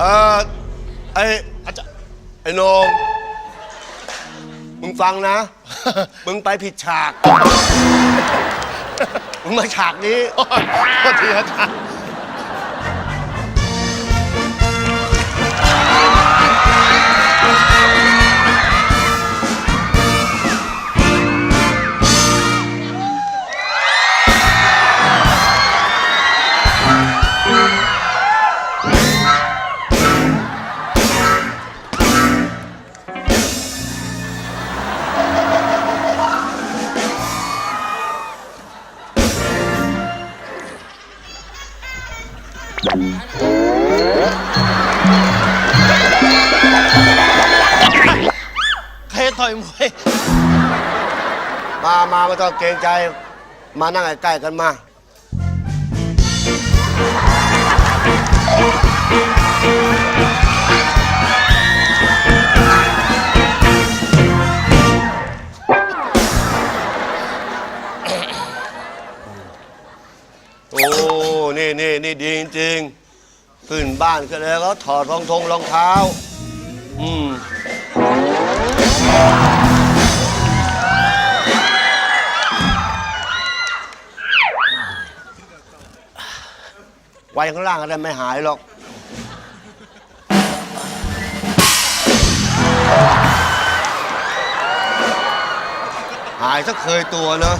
อไออาจารย์ไอ้โหนงมึงฟังนะ มึงไปผิดฉาก มึงมาฉากนี้โทษทีอาจารย์ อยมวยมามาไม่ต้องเกรงใจ มานั่งใกล้ๆกันมา โอ้ นี่นี่นี่ดีจริงๆขึ้นบ้านขึ้นแล้วก็ถอดรองทงรองเท้า อืม ไว้ข้างล่างก็ได้ไม่หายหรอก หายสักเคยตัวเนอะ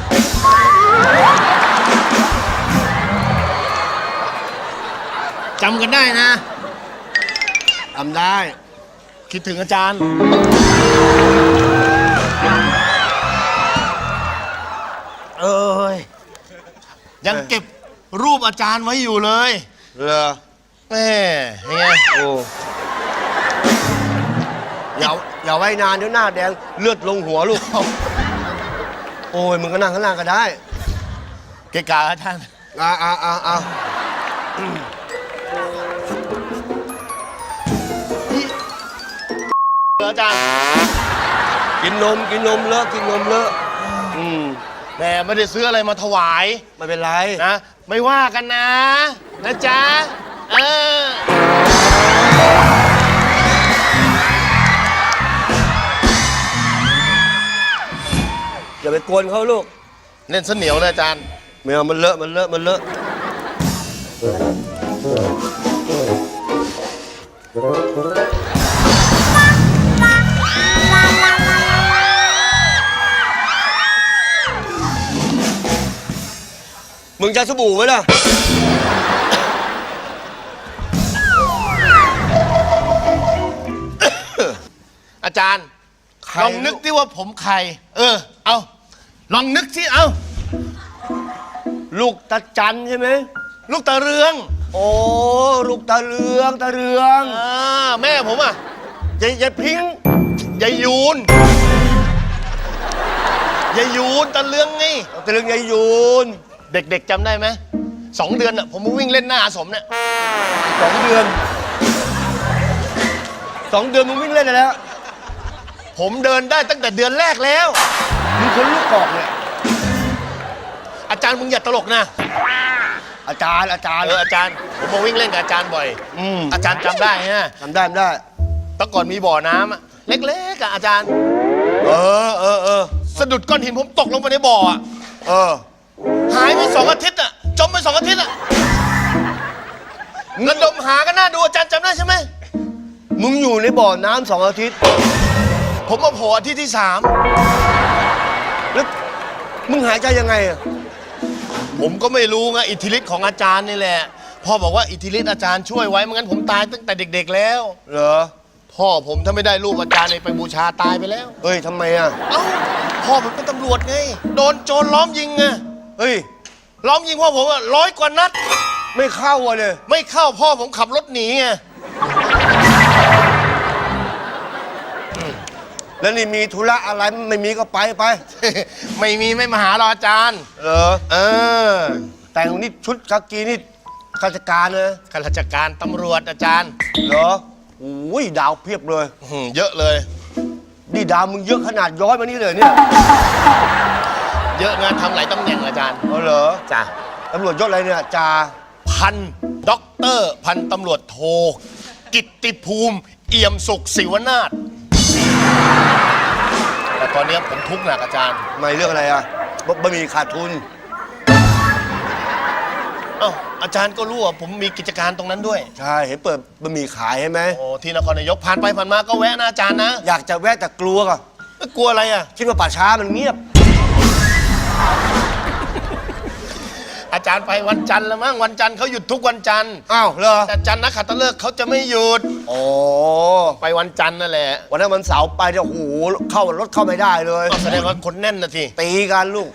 จำกันได้นะทำได้ คิดถึงอาจารย์ เอ้ย ยังเก็บรูปอาจารย์ไว้อยู่เลย เหรอแม่ยังไงโอ้อย่าอย่าไว้นานเดี๋ยวหน้าแดงเลือดลงหัวลูก โอ้ยมึงก็นั่งข้างล่างก็ได้เกะกาอาจารย์อ่าอ่าอ่าอ่าอาจารย์กินนมกินนมเลอะกินนมเลอะอืมแม่ไม่ได้ซื้ออะไรมาถวายไม่เป็นไรนะ ไม่ว่ากันนะ นะจ๊ะ เออ อย่าไปกวนเขาลูก เล่นเสนียวเลยอาจารย์ ไม่เอามันเลอะ มันเลอะ มันเลอะ มึงจะสบู่ไหมล่ะ อาจารย์ ใคร ลองนึกที่ว่าผมใคร เออ เอาลองนึกที่เอาลูกตาจันใช่ไหม ลูกตาเรืองโอ้ลูกตาเรืองตาเรืองอ่าแม่ผมอะยายยายพิงค์ยายยูนยายยูนตาเรืองไงตาเรืองยายยูนเด็กๆจำได้ไหมสองเดือนอะผมมาวิ่งเล่นหน้าอาสมเนี่ยสองเดือนสองเดือนมึงวิ่งเล่นได้แล้ว ผมเดินได้ตั้งแต่เดือนแรกแล้วมึงคนลูกกอกเนี่ยอาจารย์มึงอย่าตลกนะอาจารย์อาจารย์เอออาจารย์ผมมาวิ่งเล่นกับอาจารย์บ่อย อืมอาจารย์จำได้ฮะทำได้ทำได้ แต่ก่อนมีบ่อน้ำอะเล็กๆอะอาจารย์ เออเออเออสะดุดก้อนหินผมตกลงไปในบ่ออะเออหายไปสองอาทิตย์อะจมไปสองอาทิตย์อะระดมหากันหน้าดูอาจารย์จำได้ใช่ไหมมึงอยู่ในบ่อน้ำสองอาทิตย์ ผมมาโผล่อาทิตย์ที่สามแล้วมึงหายใจยังไงอะผมก็ไม่รู้ไงอิทธิฤทธิ์ของอาจารย์นี่แหละ พ่อบอกว่าอิทธิฤทธิ์อาจารย์ช่วยไว้ไม่งั้นผมตายตั้งแต่เด็ก ๆ แล้ว เหรอ พ่อผมถ้าไม่ได้รูปอาจารย์เนี่ยไปบูชาตายไปแล้ว เฮ้ยทำไมอะเอ้าพ่อผมเป็นตำรวจไง โดนโจรล้อมยิงไงเฮ้ย ล้อมยิงพ่อผมอะร้อยกว่านัด ไม่เข้าอะเลยไม่เข้าพ่อผมขับรถหนีไง แล้วนี่มีธุระอะไรไม่มีก็ไปไป ไม่มีไม่มาหาเราอาจารย์ เหรอเออ แต่งนี่ชุดคากีนี่ข้าราชการนะข้าราชการตำรวจอาจารย์ เหรอโอ้ยดาวเพียบเลย อื้อหือเยอะเลย นี่ดาวมึงเยอะขนาดย้อยมานี่เลยเนี่ยเยอะนะทำหลายตำแหน่งอาจารย์เอาเหรอจ้ะตำรวจยศอะไรเนี่ยจ่าพันด็อกเตอร์ พันตำรวจโท กิตติภูมิ เอี่ยมสุขศิวนาถแต่ตอนนี้ผมทุกข์หนักอาจารย์ไม่เรื่องอะไรอะบะบะหมี่ขาดทุน เอ้าอาจารย์ก็รู้ว่าผมมีกิจการตรงนั้นด้วยใช่ เห็นเปิดบะหมี่ขายใช่ไหม โอ้ที่นครนายกผ่านไปผ่านมาก็แวะนะอาจารย์นะอยากจะแวะแต่กลัวก็ไม่กลัวอะไรอะ คิดว่าป่าช้ามันเงียบ อาจารย์ไปวันจันทร์แล้วมั้งวันจันทร์เขาหยุดทุกวันจันทร์อ้าวเหรอแต่จันทร์นักขัตฤกษ์เขาจะไม่หยุดโอ้ไปวันจันทร์นั่นแหละวันนั้นวันเสาร์ไปเนี่ยโอ้โหเข้ารถเข้าไม่ได้เลยอ้าวแสดงว่าคนแน่นนะสิตีกันลูก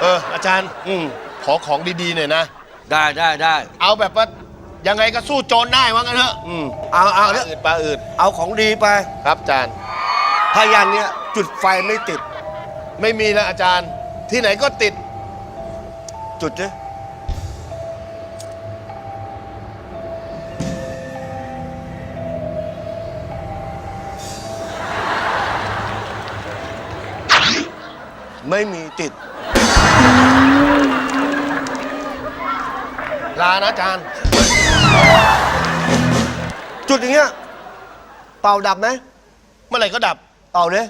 เอออาจารย์อืมขอของดีๆหน่อยนะ ได้ได้ได้เอาแบบว่ายังไงก็สู้โจรได้ว่างั้นเถอะอืมเอาเอาปเนี่ลายอืดปลาอืดเอาของดีไปครับอาจารย์ พยันเนี่ยจุดไฟไม่ติด ไม่มีแล้วอาจารย์ ที่ไหนก็ติด จุดดิไม่มีติด ลานะอาจารย์ จุดอย่างเงี้ย เป่าดับไหมเมื่อไหร่ก็ดับ เป่าเลย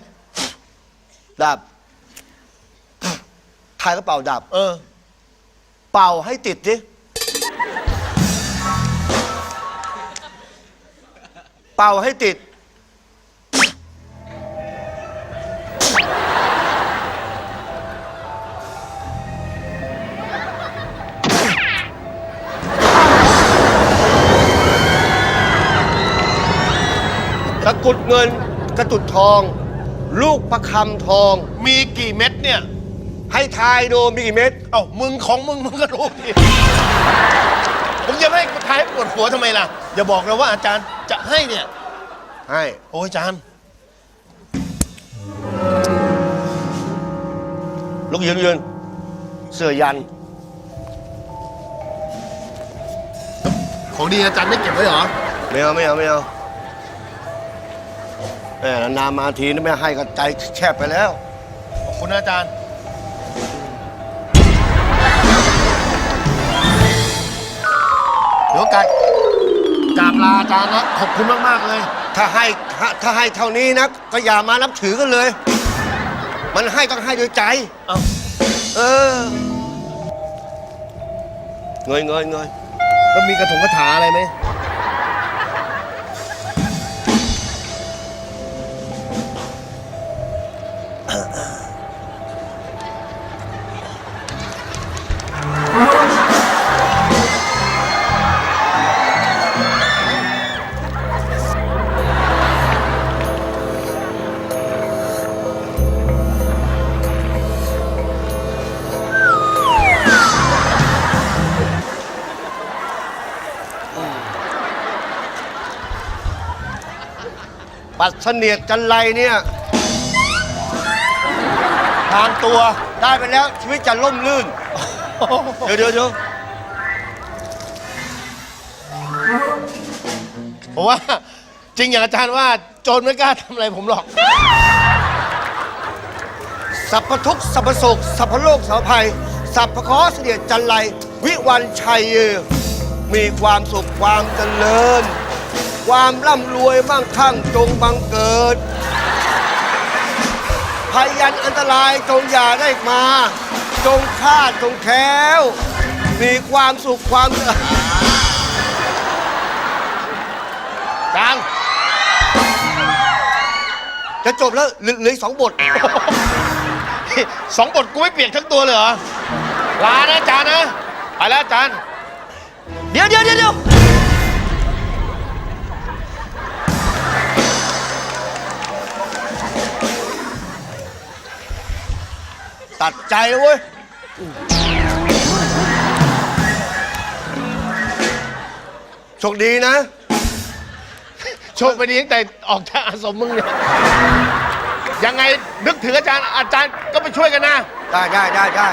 ดับ ใครก็เป่าดับ เออ เป่าให้ติดสิเป่าให้ติด ตะกรุดเงิน กระตุดทอง ลูกประคำทอง มีกี่เม็ดเนี่ย ให้ทายดูมีกี่เม็ดเอ้ามึงของมึงมึงก็รู้ดิผมจะไม่ให้ทายให้ปวดหัวทำไมล่ะ อย่าบอกนะว่าอาจารย์จะให้เนี่ย ให้โอ้ยอาจารย์ลุกยืนยืนเสื้อยัน ของดีอาจารย์ไม่เก็บไว้เหรอ ไม่เอาไม่เอาไม่เอาแหมนานๆมาทีนี่ไม่ให้ก็ใจแคบไปแล้วขอบคุณนะอาจารย์ เดี๋ยวกัดกราบลาอาจารย์นะขอบคุณมากๆเลย ถ้าให้ถ้าถ้าให้เท่านี้นะ ก็อย่ามานับถือกันเลย มันให้ต้องให้ด้วยใจ เอ้า เออ เงยเงยเงยแล้วมีกระถงกระถาอะไรไหม ปัดเสนียดจันไรเนี่ยทางตัวได้ไปแล้วชีวิตจะล่มลื่น เดี๋ยวเดี๋ยวเดี๋ยวผมว่า จริงอย่างอาจารย์ว่า โจรไม่กล้าทำอะไรผมหรอก สัพพทุกข์สัพพโศกสัพพโลกสัพพภัย สัพพเคราะห์เสนียดจันไร วิวันชัยเยมีความสุขความเจริญ ความร่ำรวยมั่งคั่งจงบังเกิดพยันอันตรายจงอย่าได้มา จงคาดจงแค้วมีความสุขความเจริญจัง จะจบแล้วเหลือเหลืออีกสองบท สองบทกูไม่เปียกทั้งตัวเลยเหรอ ลานะอาจารย์นะ ไปแล้วอาจารย์ เดี๋ยวเดี๋ยวเดี๋ยวเดี๋ยว ตัดใจเว้ย โชคดีนะ โชคไปดีตั้งแต่ออกจากอาสมมึงเนี่ยยังไงนึกถึงอาจารย์อาจารย์ก็ไปช่วยกันนะ ได้ได้ได้ได้